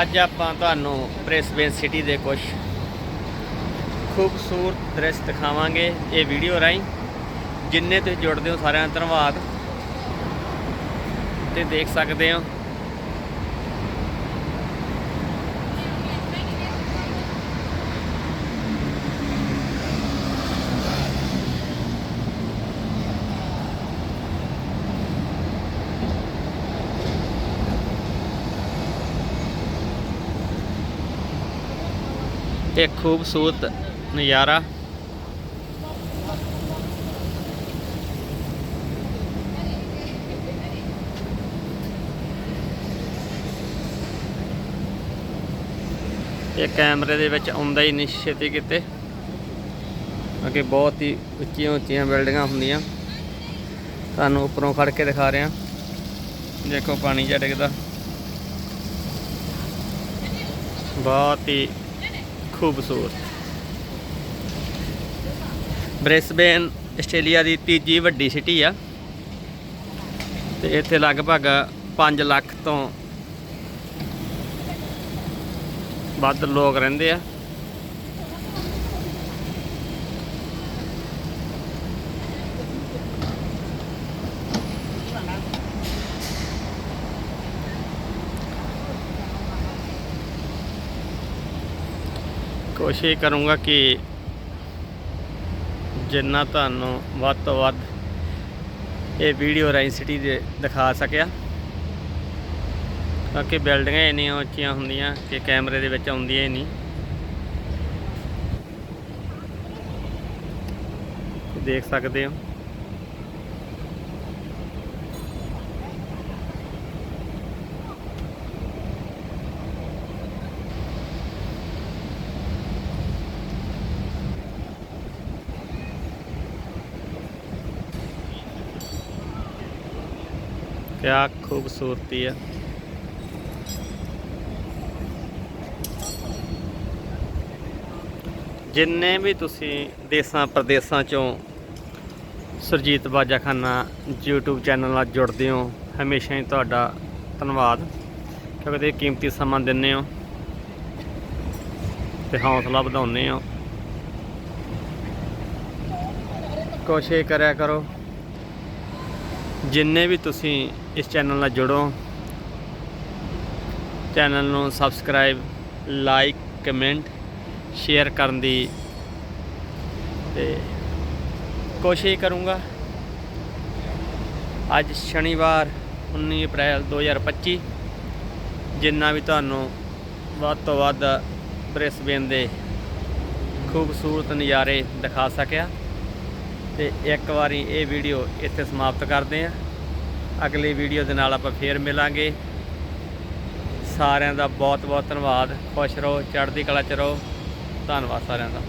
ਅੱਜ ਆਪਾਂ ਤੁਹਾਨੂੰ ਬ੍ਰਿਸਬੇਨ ਸਿਟੀ ਦੇ ਕੁਝ ਖੂਬਸੂਰਤ ਦ੍ਰਿਸ਼ ਦਿਖਾਵਾਂਗੇ ਇਹ ਵੀਡੀਓ ਰਾਹੀਂ। ਜਿੰਨੇ ਤੁਸੀਂ ਜੁੜਦੇ ਹੋ ਸਾਰਿਆਂ ਦਾ ਧੰਨਵਾਦ। ਤੇ ਦੇਖ ਸਕਦੇ ਹੋ। ਇਹ ਖੂਬਸੂਰਤ ਨਜ਼ਾਰਾ। ਇਹ ਕੈਮਰੇ ਦੇ ਵਿੱਚ ਆਉਂਦਾ ਹੀ ਨਹੀਂ ਛੇਤੀ ਕਿਤੇ। ਅੱਗੇ ਬਹੁਤ ਹੀ ਉੱਚੀਆਂ ਉੱਚੀਆਂ ਬਿਲਡਿੰਗਾਂ ਹੁੰਦੀਆਂ। ਤੁਹਾਨੂੰ ਉੱਪਰੋਂ ਖੜ ਕੇ ਦਿਖਾ ਰਿਹਾ। ਦੇਖੋ ਪਾਣੀ ਜਿਹਾ ਡਿੱਗਦਾ ਬਹੁਤ ਹੀ ਖੂਬਸੂਰਤ। ਬ੍ਰਿਸਬੇਨ, ਆਸਟ੍ਰੇਲੀਆ ਦੀ ਤੀਜੀ ਵੱਡੀ ਸਿਟੀ ਆ। ਤੇ ਇੱਥੇ ਲਗਭਗ 5 ਲੱਖ ਤੋਂ ਵੱਧ ਲੋਕ ਰਹਿੰਦੇ ਆ। ਕੋਸ਼ਿਸ਼ ਕਰੂੰਗਾ ਕਿ ਜਿੰਨਾ ਤੁਹਾਨੂੰ ਵੱਧ ਤੋਂ ਵੱਧ ਇਹ ਵੀਡੀਓ ਰਾਈ ਸਿਟੀ ਦੇ ਦਿਖਾ ਸਕਿਆ। ਕਿਉਂਕਿ ਬਿਲਡਿੰਗਾਂ ਇੰਨੀਆਂ ਉੱਚੀਆਂ ਹੁੰਦੀਆਂ ਕਿ ਕੈਮਰੇ ਦੇ ਵਿੱਚ ਆਉਂਦੀਆਂ ਹੀ ਨਹੀਂ। ਦੇਖ ਸਕਦੇ ਹੋ। ਕਿਆ ਖੂਬਸੂਰਤੀ ਹੈ ਜਿੰਨੇ ਵੀ ਤੁਸੀਂ ਦੇਸਾਂ ਪ੍ਰਦੇਸਾਂ ਚੋਂ ਸੁਰਜੀਤ ਬਾਜਾਖਾਨਾ YouTube ਚੈਨਲ ਨਾਲ ਜੁੜਦੇ ਹੋ, ਹਮੇਸ਼ਾ ਹੀ ਤੁਹਾਡਾ ਧੰਨਵਾਦ। ਕਿਉਂਕਿ ਤੁਸੀਂ ਕੀਮਤੀ ਸਮਾਂ ਦਿੰਦੇ ਹੋ ਤੇ ਹੌਸਲਾ ਵਧਾਉਂਦੇ ਹੋ। ਕੋਸ਼ਿਸ਼ ਕਰਿਆ ਕਰੋ। ਜਿੰਨੇ ਵੀ ਤੁਸੀਂ ਇਸ ਚੈਨਲ ਨਾਲ ਜੁੜੋ ਚੈਨਲ ਨੂੰ ਸਬਸਕ੍ਰਾਈਬ ਲਾਈਕ ਕਮੈਂਟ ਸ਼ੇਅਰ ਕਰਨ ਦੀ ਤੇ ਕੋਸ਼ਿਸ਼ ਕਰੂੰਗਾ। ਅੱਜ ਸ਼ਨੀਵਾਰ 19 ਅਪ੍ਰੈਲ 2025 ਜਿੰਨਾ ਵੀ ਤੁਹਾਨੂੰ ਵੱਧ ਤੋਂ ਵੱਧ ਬ੍ਰਿਸਬੇਨ ਦੇ ਖੂਬਸੂਰਤ ਨਜ਼ਾਰੇ ਦਿਖਾ ਸਕਿਆ। ਤੇ ਇੱਕ ਵਾਰੀ ਇਹ ਵੀਡੀਓ ਇੱਥੇ ਸਮਾਪਤ ਕਰਦੇ ਹਾਂ। ਅਗਲੀ ਵੀਡੀਓ ਦੇ ਨਾਲ ਆਪਾਂ ਫੇਰ ਮਿਲਾਂਗੇ। ਸਾਰਿਆਂ ਦਾ ਬਹੁਤ ਬਹੁਤ ਧੰਨਵਾਦ। ਖੁਸ਼ ਰਹੋ, ਚੜ੍ਹਦੀ ਕਲਾ ਚ ਰਹੋ। ਧੰਨਵਾਦ ਸਾਰਿਆਂ ਦਾ।